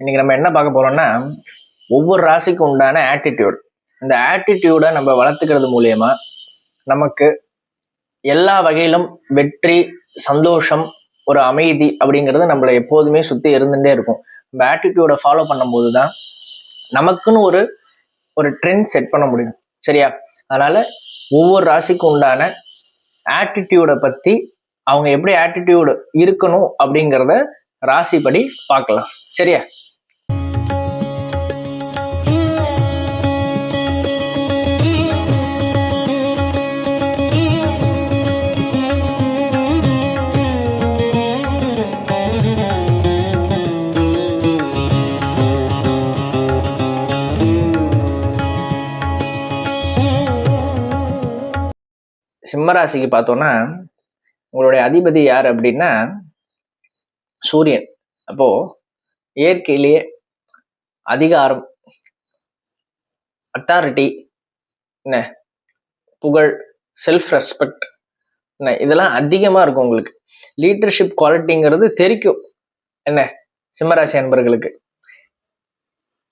இன்னைக்கு நம்ம என்ன பார்க்க போறோம்னா ஒவ்வொரு ராசிக்கும் உண்டான ஆட்டிடியூட் இந்த ஆட்டிடியூடை நம்ம வளர்த்துக்கிறது மூலயமா நமக்கு எல்லா வகையிலும் வெற்றி சந்தோஷம் ஒரு அமைதி அப்படிங்கிறது நம்மளை எப்போதுமே சுற்றி இருந்துகிட்டே இருக்கும். நம்ம ஆட்டிடியூடை ஃபாலோ பண்ணும்போது தான் நமக்குன்னு ஒரு ஒரு ட்ரெண்ட் செட் பண்ண முடியும். சரியா? அதனால் ஒவ்வொரு ராசிக்கும் உண்டான ஆட்டிடியூடை பற்றி அவங்க எப்படி ஆட்டிடியூடு இருக்கணும் அப்படிங்கிறத ராசிப்படி பார்க்கலாம். சரியா? சிம்மராசிக்கு பார்த்தோன்னா உங்களுடைய அதிபதி யார் அப்படின்னா சூரியன். அப்போ இயற்கையிலேயே அதிகாரம் அத்தாரிட்டி என்ன? புகழ் செல்ஃப் ரெஸ்பெக்ட் என்ன? இதெல்லாம் அதிகமாக இருக்கும் உங்களுக்கு. லீடர்ஷிப் குவாலிட்டிங்கிறது தெரிக்கும். என்ன? சிம்மராசி அன்பர்களுக்கு.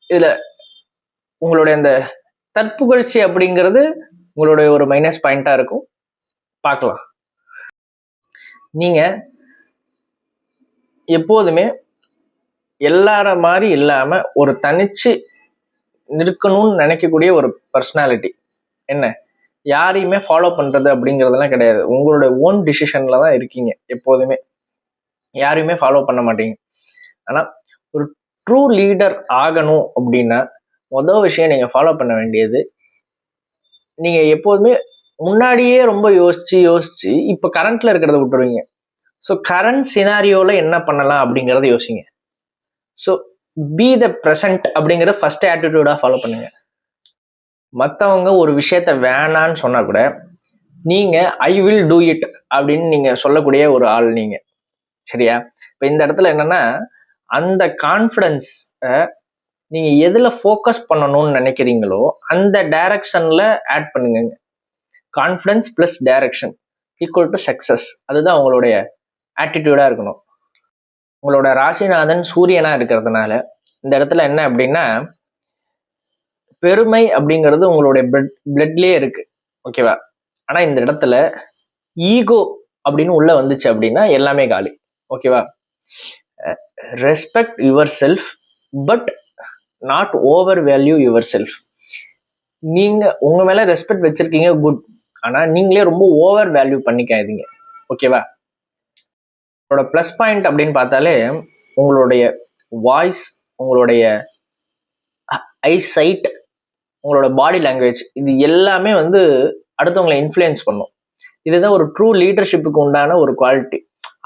இதில் உங்களுடைய அந்த தற்புகழ்ச்சி அப்படிங்கிறது உங்களுடைய ஒரு மைனஸ் பாயிண்ட்டாக இருக்கும். பார்க்கலாம். நீங்க எப்போதுமே எல்லார மாதிரி இல்லாம ஒரு தனிச்சு நிற்கணும்னு நினைக்கக்கூடிய ஒரு பர்சனாலிட்டி என்ன? யாரையுமே ஃபாலோ பண்றது அப்படிங்கிறதெல்லாம் கிடையாது. உங்களுடைய ஓன் டிசிஷன்ல தான் இருக்கீங்க எப்போதுமே. யாரையுமே ஃபாலோ பண்ண மாட்டீங்க. ஆனா ஒரு ட்ரூ லீடர் ஆகணும் அப்படின்னா மொதல் விஷயம் நீங்க ஃபாலோ பண்ண வேண்டியது நீங்க எப்போதுமே முன்னாடியே ரொம்ப யோசிச்சு யோசிச்சு இப்போ கரண்ட்ல இருக்கிறத விட்டுருவீங்க. ஸோ கரண்ட் சினாரியோவில் என்ன பண்ணலாம் அப்படிங்கிறத யோசிங்க. ஸோ பி த ப்ரெசன்ட் அப்படிங்கிறத ஃபர்ஸ்ட் ஆட்டிடியூடாக ஃபாலோ பண்ணுங்க. மற்றவங்க ஒரு விஷயத்த வேணான்னு சொன்னால் கூட நீங்கள் ஐ வில் டூ இட் அப்படின்னு நீங்கள் சொல்லக்கூடிய ஒரு ஆள் நீங்கள் சரியா? இப்போ இந்த இடத்துல என்னென்னா அந்த கான்ஃபிடன்ஸ் நீங்கள் எதில் ஃபோக்கஸ் பண்ணணும்னு நினைக்கிறீங்களோ அந்த டைரக்ஷனில் ஆட் பண்ணுங்க confidence plus direction equal to success அதுதான் உங்களுடைய ஆட்டிடியூடாக இருக்கணும். உங்களோட ராசிநாதன் சூரியனா இருக்கிறதுனால இந்த இடத்துல என்ன அப்படின்னா பெருமை அப்படிங்கிறது உங்களுடைய பிளட் பிளட்லயே இருக்கு. ஓகேவா ஆனா இந்த இடத்துல ஈகோ அப்படின்னு உள்ள வந்துச்சு அப்படின்னா எல்லாமே காலி. ஓகேவா respect yourself but not overvalue yourself நீங்க உங்க மேல ரெஸ்பெக்ட் வச்சிருக்கீங்க குட் ஆனா நீங்களே ரொம்ப ஓவர் வேல்யூ பண்ணிக்காதீங்க. ஓகேவா உங்களோட ப்ளஸ் பாயிண்ட் அப்படின்னு பார்த்தாலே உங்களுடைய வாய்ஸ் உங்களுடைய ஐ சைட் உங்களோட பாடி லாங்குவேஜ் இது எல்லாமே வந்து அடுத்தவங்களை இன்ஃப்ளூயன்ஸ் பண்ணும். இதுதான் ஒரு ட்ரூ லீடர்ஷிப்புக்கு உண்டான ஒரு குவாலிட்டி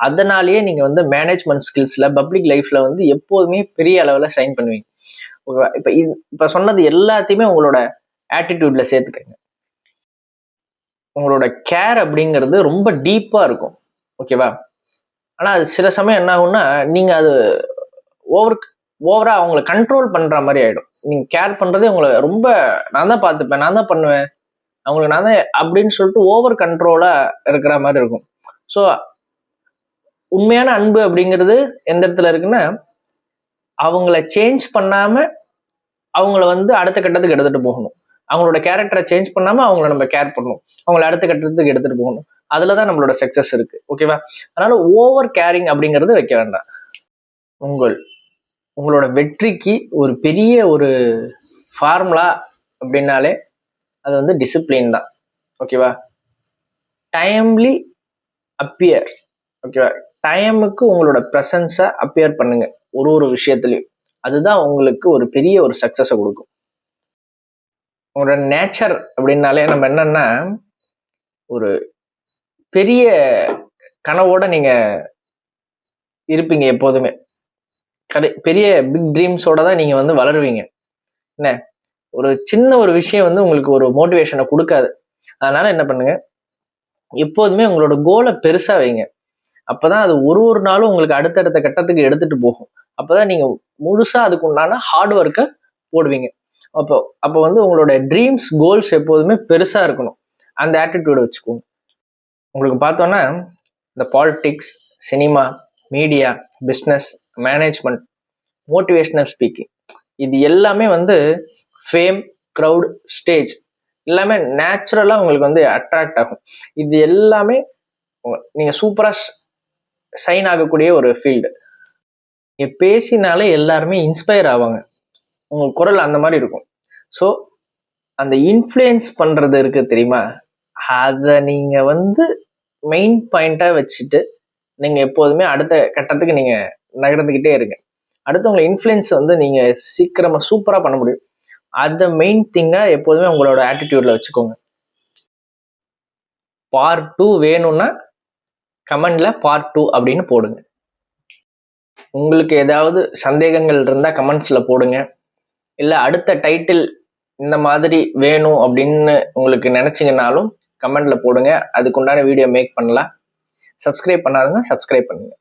அதனாலேயே நீங்கள் வந்து மேனேஜ்மெண்ட் ஸ்கில்ஸில் பப்ளிக் லைஃப்பில் வந்து எப்போதுமே பெரிய அளவில் சைன் பண்ணுவீங்க. இப்போ இப்போ சொன்னது எல்லாத்தையுமே உங்களோட ஆட்டிடியூட்ல சேர்த்துக்கங்க. உங்களோட கேர் அப்படிங்கிறது ரொம்ப டீப்பாக இருக்கும். ஓகேவா ஆனால் அது சில சமயம் என்ன ஆகும்னா நீங்கள் அது ஓவர் ஓவராக அவங்கள கண்ட்ரோல் பண்ணுற மாதிரி ஆகிடும் நீங்கள் கேர் பண்ணுறதே உங்களை ரொம்ப நான் தான் பார்த்துப்பேன் நான் தான் பண்ணுவேன் அவங்களுக்கு நான் தான் அப்படின்னு சொல்லிட்டு ஓவர் கண்ட்ரோலாக இருக்கிற மாதிரி இருக்கும். ஸோ உண்மையான அன்பு அப்படிங்கிறது எந்த இடத்துல இருக்குன்னா அவங்கள சேஞ்ச் பண்ணாமல் அவங்கள வந்து அடுத்த கட்டத்துக்கு எடுத்துட்டு போகணும். அவங்களோட கேரக்டரை சேஞ்ச் பண்ணாம அவங்கள நம்ம கேர் பண்ணணும். அவங்கள அடுத்த கட்டத்துக்கு எடுத்துட்டு போகணும். அதுலதான் நம்மளோட சக்சஸ் இருக்கு. ஓகேவா அதனால ஓவர் கேரிங் அப்படிங்கிறது வைக்க வேண்டாம். உங்கள் உங்களோட வெற்றிக்கு ஒரு பெரிய ஒரு ஃபார்முலா அப்படின்னாலே அது வந்து டிசிப்ளின் தான். ஓகேவா டைம்லி அப்பியர் ஓகேவா டைமுக்கு உங்களோட ப்ரெசன்ஸை அப்பியர் பண்ணுங்க. ஒரு ஒரு விஷயத்துலையும். அதுதான் உங்களுக்கு ஒரு பெரிய ஒரு சக்ஸஸை கொடுக்கும். உங்களோட நேச்சர் அப்படின்னாலே நம்ம என்னன்னா ஒரு பெரிய கனவோட நீங்க இருப்பீங்க எப்போதுமே. கடை பெரிய பிக் ட்ரீம்ஸோட தான் நீங்க வந்து வளருவீங்க. என்ன? ஒரு சின்ன ஒரு விஷயம் வந்து உங்களுக்கு ஒரு மோட்டிவேஷனை கொடுக்காது. அதனால என்ன பண்ணுங்க? எப்போதுமே உங்களோட கோலை பெருசா வைங்க. அப்பதான் அது ஒரு ஒரு நாளும் உங்களுக்கு அடுத்தடுத்த கட்டத்துக்கு எடுத்துட்டு போகும். அப்பதான் நீங்க முழுசா அதுக்கு உண்டான ஹார்ட் ஒர்க்கை போடுவீங்க. அப்போ அப்போ வந்து உங்களோட ட்ரீம்ஸ் கோல்ஸ் எப்போதுமே பெருசாக இருக்கணும். அந்த ஆட்டிடியூடை வச்சுக்கோங்க. உங்களுக்கு பார்த்தோன்னா இந்த politics cinema media business management motivational speaking இது எல்லாமே வந்து ஃபேம் க்ரௌட் ஸ்டேஜ் எல்லாமே நேச்சுரலாக உங்களுக்கு வந்து அட்ராக்ட் ஆகும். இது எல்லாமே நீங்கள் சூப்பராக சைன் ஆகக்கூடிய ஒரு ஃபீல்டு நீங்கள் பேசினாலே எல்லாருமே இன்ஸ்பயர் ஆவாங்க. உங்க குரல் அந்த மாதிரி இருக்கும். ஸோ அந்த இன்ஃப்ளூயன்ஸ் பண்றது இருக்கு தெரியுமா? அதை நீங்க வந்து மெயின் பாயிண்டா வச்சுட்டு நீங்க எப்போதுமே அடுத்த கட்டத்துக்கு நீங்க நகர்ந்துக்கிட்டே இருங்க. அடுத்தவங்களை இன்ஃப்ளூயன்ஸ் வந்து நீங்க சீக்கிரமா சூப்பரா பண்ண முடியும். அதை மெயின் திங்காக எப்போதுமே உங்களோட ஆட்டிடியூட்ல வச்சுக்கோங்க. பார்ட் டூ வேணும்னா கமெண்ட்ல பார்ட் டூ அப்படின்னு போடுங்க. உங்களுக்கு ஏதாவது சந்தேகங்கள் இருந்தால் கமெண்ட்ஸில் போடுங்க. இல்லை அடுத்த டைட்டில் இந்த மாதிரி வேணும் அப்படின்னு உங்களுக்கு நினச்சிங்கனாலும் கமெண்ட்ல போடுங்க. அதுக்குண்டான வீடியோ மேக் பண்ணலாம். சப்ஸ்கிரைப் பண்ணாதுங்க சப்ஸ்கிரைப் பண்ணுங்கள்